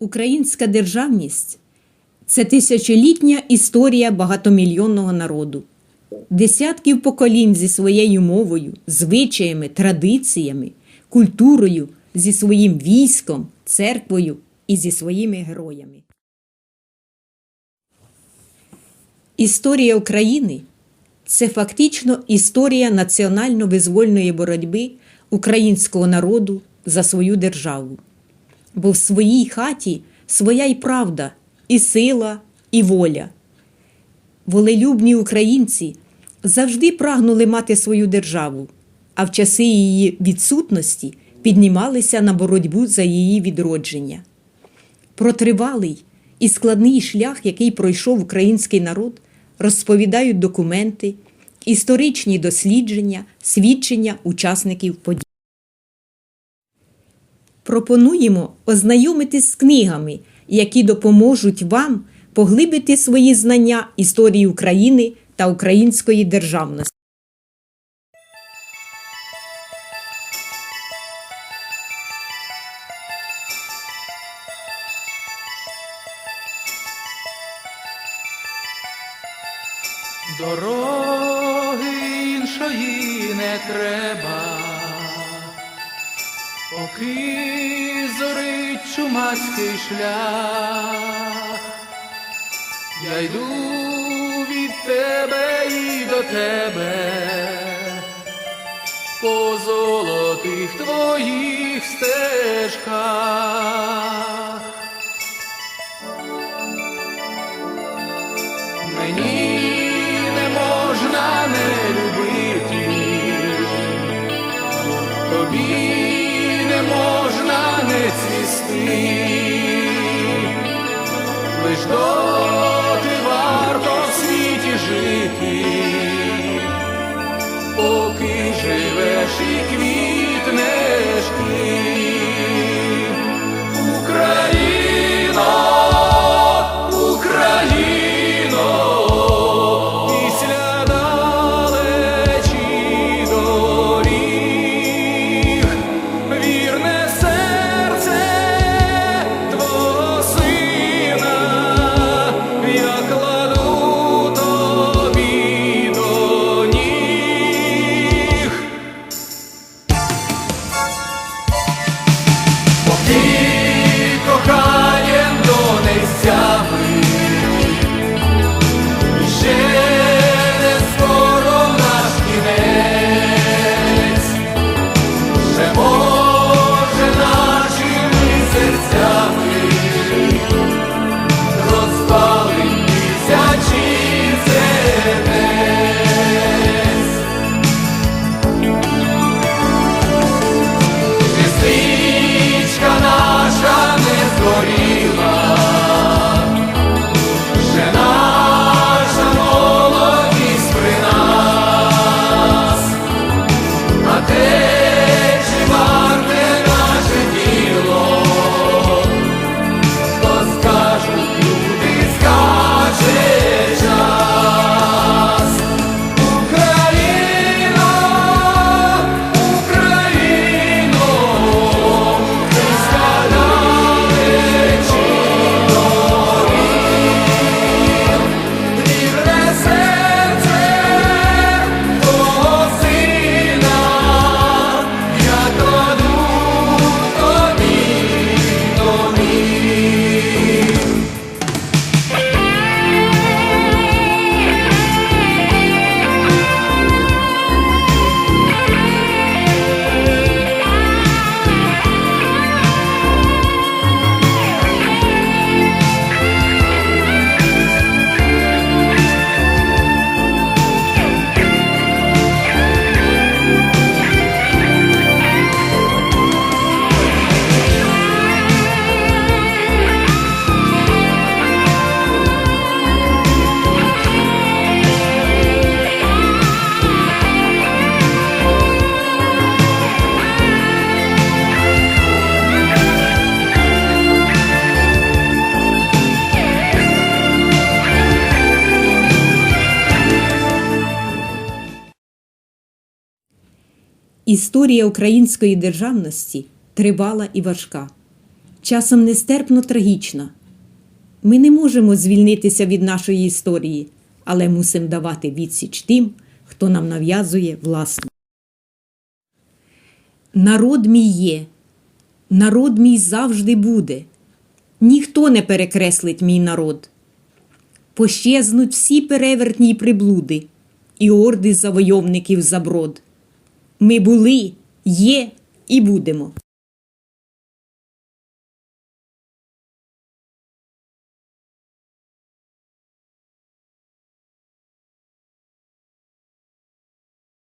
Українська державність це тисячолітня історія багатомільйонного народу, десятків поколінь зі своєю мовою, звичаями, традиціями, культурою, зі своїм військом, церквою і зі своїми героями. Історія України це фактично історія національно-визвольної боротьби українського народу за свою державу. Бо в своїй хаті своя й правда, і сила, і воля. Волелюбні українці завжди прагнули мати свою державу, а в часи її відсутності піднімалися на боротьбу за її відродження. Про тривалий і складний шлях, який пройшов український народ, розповідають документи, історичні дослідження, свідчення учасників подій. Пропонуємо ознайомитись з книгами, які допоможуть вам поглибити свої знання історії України та української державності. Дороги іншої не треба, поки зорить шлях, я йду від тебе і до тебе, по золотих твоїх стежках. Мені не можна не любити, тобі 고 Історія української державності тривала і важка. часом нестерпно трагічна. Ми не можемо звільнитися від нашої історії, але мусимо давати відсіч тим, хто нам нав'язує власну. Народ мій є, народ мій завжди буде. Ніхто не перекреслить мій народ. Пощезнуть всі перевертні приблуди і орди завойовників заброд. Ми були, є і будемо.